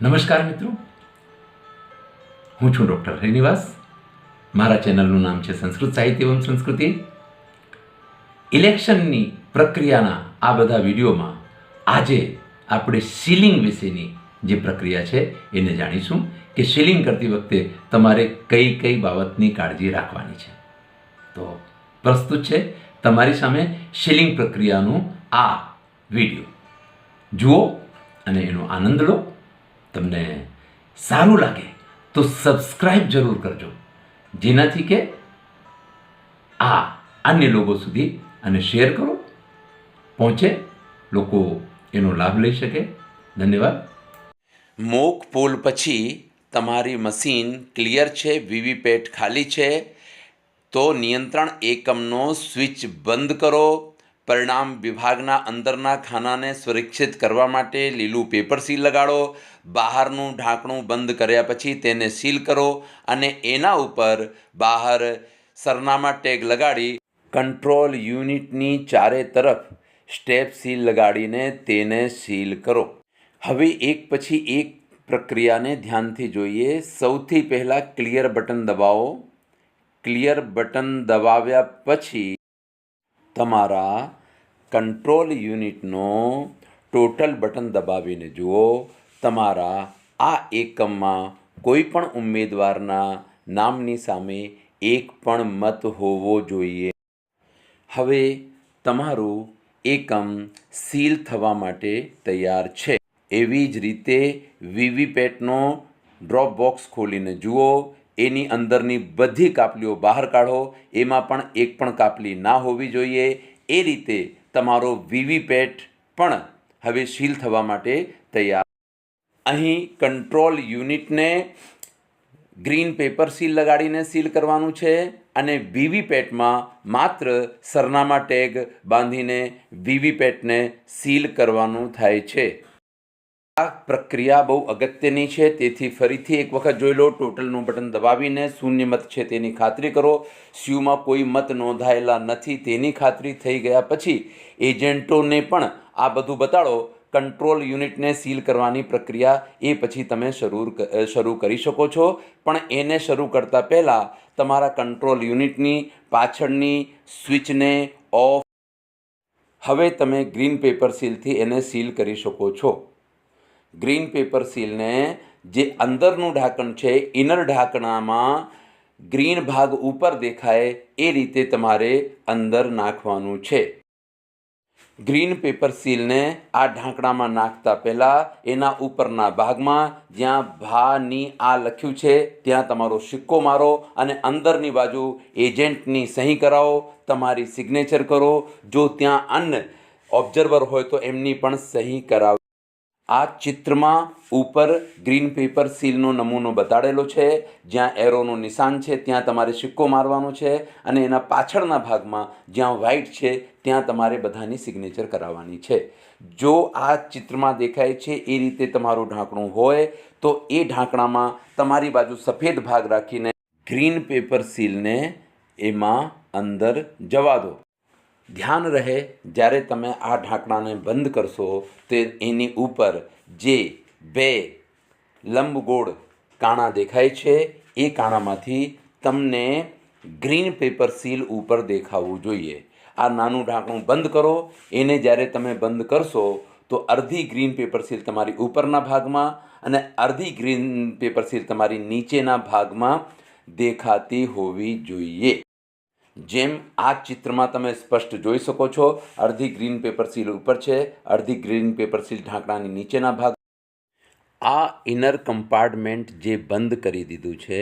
નમસ્કાર મિત્રો. હું છું ડૉક્ટર હરિનિવાસ મારા ચેનલનું નામ છે સંસ્કૃત સાહિત્ય એવં સંસ્કૃતિ. ઇલેક્શનની પ્રક્રિયાના આ બધા વિડીયોમાં આજે આપણે સીલિંગ વિશેની જે પ્રક્રિયા છે એને જાણીશું કે સીલિંગ કરતી વખતે તમારે કઈ કઈ બાબતની કાળજી રાખવાની છે. તો પ્રસ્તુત છે તમારી સામે સીલિંગ પ્રક્રિયાનું આ વીડિયો. જુઓ અને એનો આનંદ લો. તમને સારું લાગે તો સબસ્ક્રાઈબ જરૂર કરજો. જેનાથી કે આ અન્ય લોકો સુધી અને શેર કરો. પહોંચે લોકો એનો લાભ લઈ શકે. ધન્યવાદ. મોક પોલ પછી તમારી મશીન ક્લિયર છે વીવીપેટ ખાલી છે, તો નિયંત્રણ એકમનો સ્વિચ બંધ કરો. પરિણામ વિભાગના અંદરના ખાનાને સુરક્ષિત કરવા માટે લીલું પેપર સીલ લગાડો, બહારનું ઢાંકણું બંધ કર્યા પછી તેને સીલ કરો અને એના ઉપર બહાર સરનામા ટેગ લગાડી કંટ્રોલ યુનિટની ચારે તરફ સ્ટેપ સીલ લગાડીને તેને સીલ કરો. હવે એક પછી એક પ્રક્રિયાને ધ્યાનથી જોઈએ. સૌથી પહેલાં ક્લિયર બટન દબાવો. ક્લિયર બટન દબાવ્યા પછી તમારા કંટ્રોલ યુનિટનો ટોટલ બટન દબાવીને જુઓ. તમારા આ એકમમાં કોઈ પણ ઉમેદવારના નામની સામે એક પણ મત હોવો જોઈએ. હવે તમારું એકમ સીલ થવા માટે તૈયાર છે. એવી જ રીતે વીવીપેટનો ડ્રોપ બોક્સ ખોલીને જુઓ. એની અંદરની બધી કાપલીઓ બહાર કાઢો. એમાં પણ એક પણ કાપલી ના હોવી જોઈએ. એ રીતે તમારો વીવીપેટ પણ હવે સીલ થવા માટે તૈયાર. અહીં કંટ્રોલ યુનિટને ગ્રીન પેપર સીલ લગાડીને સીલ કરવાનું છે અને વીવીપેટમાં માત્ર સરનામા ટેગ બાંધીને વીવીપેટને સીલ કરવાનું થાય છે. આ પ્રક્રિયા બહુ અગત્યની છે. તેથી ફરીથી એક વખત જોઈ લો, ટોટલનું બટન દબાવીને શૂન્ય મત છે તેની ખાતરી કરો. સ્યુમાં કોઈ મત નોંધાયેલા નથી તેની ખાતરી થઈ ગયા પછી એજન્ટોને પણ આ બધું બતાડો. કંટ્રોલ યુનિટને સીલ કરવાની પ્રક્રિયા એ પછી તમે શરૂ શરૂ કરી શકો છો. પણ એને શરૂ કરતાં પહેલાં તમારા કંટ્રોલ યુનિટની પાછળની સ્વિચને ઓફ. હવે તમે ગ્રીન પેપર સીલથી એને સીલ કરી શકો છો. ગ્રીન પેપર સીલને જે અંદરનું ઢાંકણ છે, ઇનર ઢાંકણામાં ગ્રીન ભાગ ઉપર દેખાય એ રીતે તમારે અંદર નાખવાનું છે. ગ્રીન પેપર સીલને આ ઢાંકણામાં નાખતા પહેલાં એના ઉપરના ભાગમાં જ્યાં ભાની આ લખ્યું છે, ત્યાં તમારો સિક્કો મારો અને અંદરની બાજુ એજન્ટની સહી કરાવો, તમારી સિગ્નેચર કરો. જો ત્યાં અન્ય ઓબ્ઝર્વર હોય તો એમની પણ સહી કરાવો આ ચિત્રમાં ઉપર ગ્રીન પેપર સીલનો નમૂનો બતાડેલો છે, જ્યાં એરોનું નિશાન છે, ત્યાં તમારે સિક્કો મારવાનો છે અને એના પાછળના ભાગમાં જ્યાં વ્હાઇટ છે, ત્યાં તમારે બધાની સિગ્નેચર કરાવવાની છે. જો આ ચિત્રમાં દેખાય છે, એ રીતે તમારું ઢાંકણું હોય, તો એ ઢાંકણામાં તમારી બાજુ સફેદ ભાગ રાખીને ગ્રીન પેપર સીલને એમાં અંદર જવા દો. ધ્યાન રહે, જ્યારે તમે આ ઢાંકણાને બંધ કરશો, તે એની ઉપર જે બે લંબગોળ કાણા દેખાય છે, એ કાણામાંથી તમને ગ્રીન પેપર સીલ ઉપર દેખાવું જોઈએ. આ નાનું ઢાંકણું બંધ કરો. એને જ્યારે તમે બંધ કરશો, તો અડધી ગ્રીન પેપર સીલ તમારી ઉપરના ભાગમાં અને અડધી ગ્રીન પેપર સીલ તમારી નીચેના ભાગમાં દેખાતી હોવી જોઈએ. જેમ આ ચિત્રમાં તમે સ્પષ્ટ જોઈ શકો છો, અડધી ગ્રીન પેપર સીલ ઉપર છે, અડધી ગ્રીન પેપર સીલ ઢાંકણાની નીચેના ભાગ. આ ઇનર કમ્પાર્ટમેન્ટ જે બંધ કરી દીધું છે,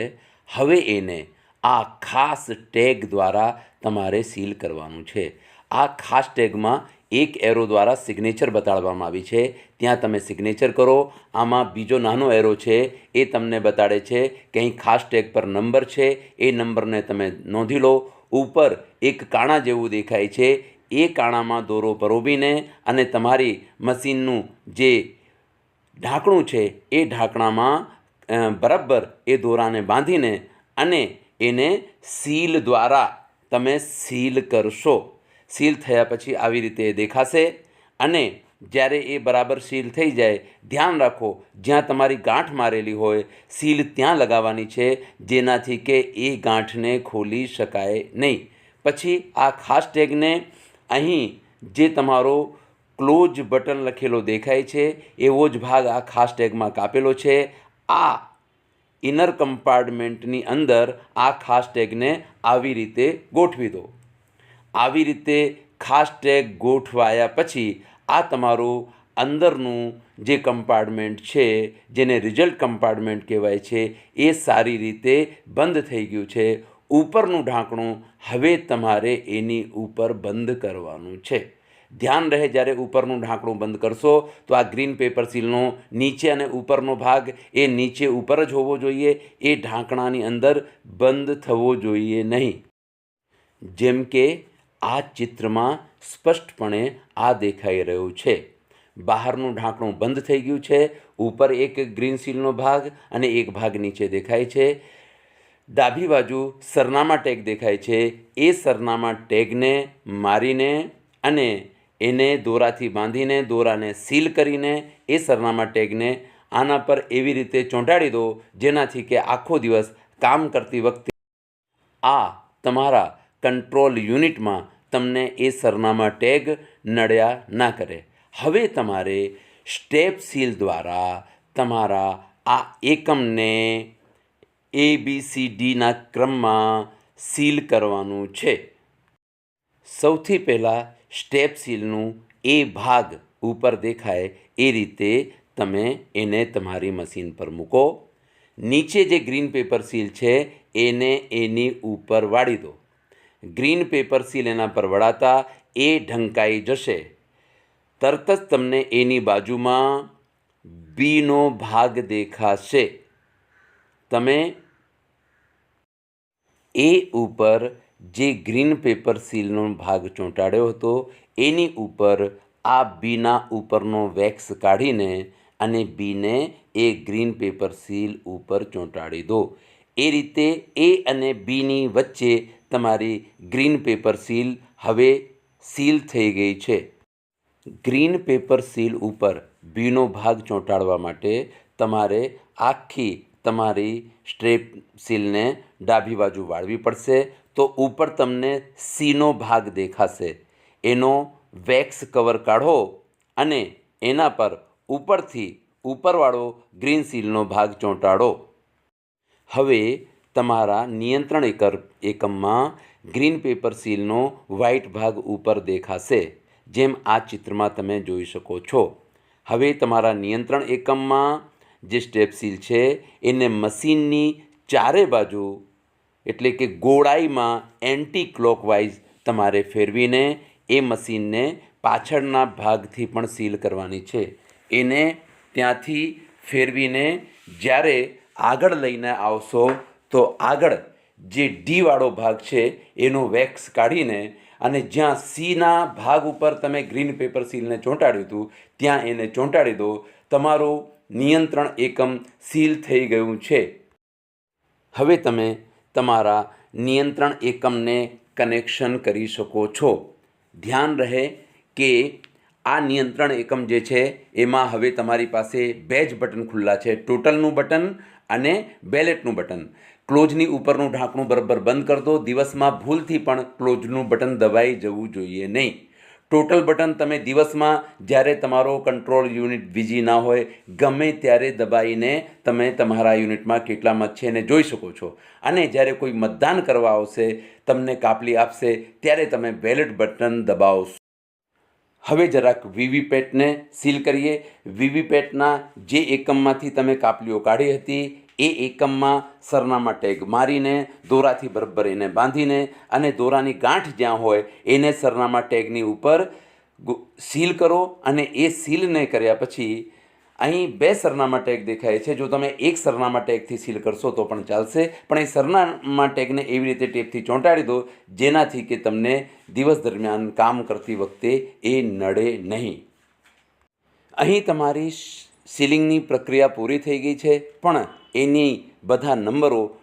હવે એને આ ખાસ ટેગ દ્વારા તમારે સીલ કરવાનું છે. આ ખાસ ટેગમાં એક એરો દ્વારા સિગ્નેચર બતાડવામાં આવી છે. ત્યાં તમે સિગ્નેચર કરો, આમાં બીજો નાનો એરો છે, એ તમને બતાડે છે કે અહીં ખાસ ટેગ પર નંબર છે, એ નંબરને તમે નોંધી લો ઉપર એક કાણા જેવું દેખાય છે. એ કાણામાં દોરો પરોબીને અને તમારી મશીનનું જે ઢાંકણું છે, એ ઢાંકણામાં બરાબર એ દોરાને બાંધીને અને એને સીલ દ્વારા તમે સીલ કરશો. સીલ થયા પછી આવી રીતે દેખાશે અને જ્યારે એ બરાબર સીલ થઈ જાય, ધ્યાન રાખો, જ્યાં તમારી ગાંઠ મારેલી હોય, સીલ ત્યાં લગાવવાની છે, જેનાથી કે એ ગાંઠને ખોલી શકાય નહીં. પછી આ ખાસ ટેગને અહીં જે તમારો ક્લોઝ બટન લખેલો દેખાય છે, એવો જ ભાગ આ ખાસ ટેગમાં કાપેલો છે. આ ઇનર કમ્પાર્ટમેન્ટની અંદર આ ખાસ ટેગને આવી રીતે ગોઠવી દો. આવી રીતે ખાસ ટેગ ગોઠવાયા પછી આ તમારું અંદરનું જે કમ્પાર્ટમેન્ટ છે, જેને રિઝલ્ટ કમ્પાર્ટમેન્ટ કહેવાય છે, એ સારી રીતે બંધ થઈ ગયું છે. ઉપરનું ઢાંકણું હવે તમારે એની ઉપર બંધ કરવાનું છે. ધ્યાન રહે જ્યારે ઉપરનું ઢાંકણું બંધ કરશો, તો આ ગ્રીન પેપર સીલનો નીચે અને ઉપરનો ભાગ એ નીચે ઉપર જ હોવો જોઈએ. એ ઢાંકણાની અંદર બંધ થવો જોઈએ નહીં. જેમ કે આ ચિત્રમાં સ્પષ્ટપણે આ દેખાઈ રહ્યું છે. બહારનું ઢાંકણું બંધ થઈ ગયું છે, ઉપર એક ગ્રીન સીલનો ભાગ અને એક ભાગ નીચે દેખાય છે. ડાબી બાજુ સરનામા ટેગ દેખાય છે. એ સરનામા ટેગને મારીને અને એને દોરાથી બાંધીને, દોરાને સીલ કરીને એ સરનામા ટેગને આના પર એવી રીતે ચોંટાડી દો જેનાથી કે આખો દિવસ કામ કરતી વખતે આ તમારા કંટ્રોલ યુનિટમાં તમને એ સરનામા ટેગ નડ્યા ના કરે. હવે તમારે સ્ટેપ સીલ દ્વારા તમારા આ એકમને એ બી સી ડીના ક્રમમાં સીલ કરવાનું છે. સૌથી પહેલાં સ્ટેપ સીલનું એ ભાગ ઉપર દેખાય એ રીતે તમે એને તમારી મશીન પર મૂકો. નીચે જે ગ્રીન પેપર સીલ છે એને એની ઉપર વાળી દો. ગ્રીન પેપર સીલ એના પર વળાતા એ ઢંકાઈ જશે. તરત જ તમને એની બાજુમાં બીનો ભાગ દેખાશે. તમે એ ઉપર જે ગ્રીન પેપર સીલનો ભાગ ચોંટાડ્યો હતો, એની ઉપર આ બીના ઉપરનો વેક્સ કાઢીને અને બીને એ ગ્રીન પેપર સીલ ઉપર ચોંટાડી દો. એ રીતે એ અને બીની વચ્ચે તમારી ગ્રીન પેપર સીલ હવે સીલ થઈ ગઈ છે. ગ્રીન પેપર સીલ ઉપર બીનો ભાગ ચોંટાડવા માટે તમારે આખી તમારી સ્ટ્રેપ સીલને ડાબી બાજુ વાળવી પડશે તો ઉપર તમને સીનો ભાગ દેખાશે. એનો વેક્સ કવર કાઢો અને એના પર ઉપરથી ઉપરવાળો ગ્રીન સીલનો ભાગ ચોંટાડો. હવે તમારા નિયંત્રણ એકર, એકમમાં ગ્રીન પેપર સીલનો વ્હાઇટ ભાગ ઉપર દેખાશે, જેમ આ ચિત્રમાં તમે જોઈ શકો છો. હવે તમારા નિયંત્રણ એકમમાં જે સ્ટેપ સીલ છે, એને મશીનની ચારે બાજુ, એટલે કે ગોળાઈમાં એન્ટી ક્લોકવાઇઝ તમારે ફેરવીને એ મશીનને પાછળના ભાગથી પણ સીલ કરવાની છે. એને ત્યાંથી ફેરવીને જ્યારે આગળ લઈને આવશો તો આગળ જે ડીવાળો ભાગ છે, એનો વેક્સ કાઢીને અને જ્યાં સીના ભાગ ઉપર તમે ગ્રીન પેપર સીલને ચોંટાડ્યું હતું, ત્યાં એને ચોંટાડી દો. તમારું નિયંત્રણ એકમ સીલ થઈ ગયું છે. હવે તમે તમારા નિયંત્રણ એકમને કનેક્શન કરી શકો છો. ધ્યાન રહે કે આ નિયંત્રણ એકમ જે છે, એમાં હવે તમારી પાસે બે જ બટન ખુલ્લા છે. ટોટલનું બટન અને બેલેટનું બટન. ક્લોઝની ઉપરનું ઢાંકણું બરાબર બંધ કરી દો. દિવસમાં ભૂલથી પણ ક્લોઝનું બટન દબાઈ જવું જોઈએ નહીં. ટોટલ બટન તમે દિવસમાં જ્યારે તમારો કંટ્રોલ યુનિટ બીજી ના હોય, ગમે ત્યારે દબાઈને તમે તમારા યુનિટમાં કેટલા મત છે એને જોઈ શકો છો. અને જ્યારે કોઈ મતદાન કરવા આવશે, તમને કાપલી આપશે, ત્યારે તમે બેલેટ બટન દબાવશો. હવે જરાક વીવીપેટને સીલ કરીએ. વીવીપેટના જે એકમમાંથી તમે કાપલીઓ કાઢી હતી, એ એકમમાં સરનામા ટેગ મારીને, દોરાથી બરાબર એને બાંધીને અને દોરાની ગાંઠ જ્યાં હોય, એને સરનામા ટેગની ઉપર સીલ કરો અને એ સીલને કર્યા પછી અહીં બે સરનામા ટેગ દેખાય છે. જો તમે એક સરનામા ટેગથી સીલ કરશો તો પણ ચાલશે. પણ એ સરનામા ટેગને એવી રીતે ટેપથી ચોંટાડી દો જેનાથી કે તમને દિવસ દરમિયાન કામ કરતી વખતે એ નડે નહીં. અહીં તમારી સીલિંગની પ્રક્રિયા પૂરી થઈ ગઈ છે. પણ એની બધા નંબરો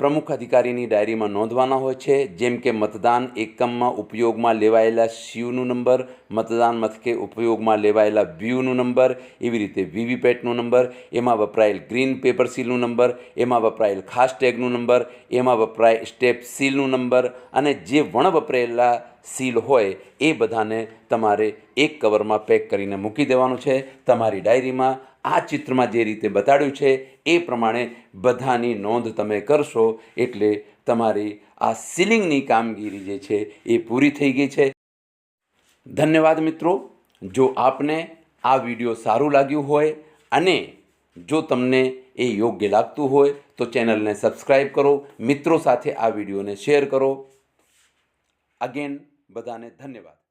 પ્રમુખ અધિકારીની ડાયરીમાં નોંધવાના હોય છે, જેમ કે મતદાન એકમમાં ઉપયોગમાં લેવાયેલા સીયુનું નંબર, મતદાન મથકે ઉપયોગમાં લેવાયેલા બ્યુનો નંબર, એવી રીતે વીવીપેટનું નંબર, એમાં વપરાયેલ ગ્રીન પેપર સીલનું નંબર, એમાં વપરાયેલ ખાસ ટેગનું નંબર, એમાં વપરાય સ્ટેપ સીલનું નંબર અને જે વણ વપરાયેલા સીલ હોય એ બધાને તમારે એક કવરમાં પેક કરીને મૂકી દેવાનું છે. તમારી ડાયરીમાં આ ચિત્રમાં જે રીતે બતાડ્યું છે, એ પ્રમાણે બધાની નોંધ તમે કરશો એટલે તમારી આ સીલિંગની કામગીરી જે છે, એ પૂરી થઈ ગઈ છે. ધન્યવાદ મિત્રો. જો આપને આ વીડિયો સારું લાગ્યું હોય અને જો તમને એ યોગ્ય લાગતું હોય, તો ચેનલને સબસ્ક્રાઈબ કરો, મિત્રો સાથે આ વિડીયોને શેર કરો. અગેન બધાને ધન્યવાદ.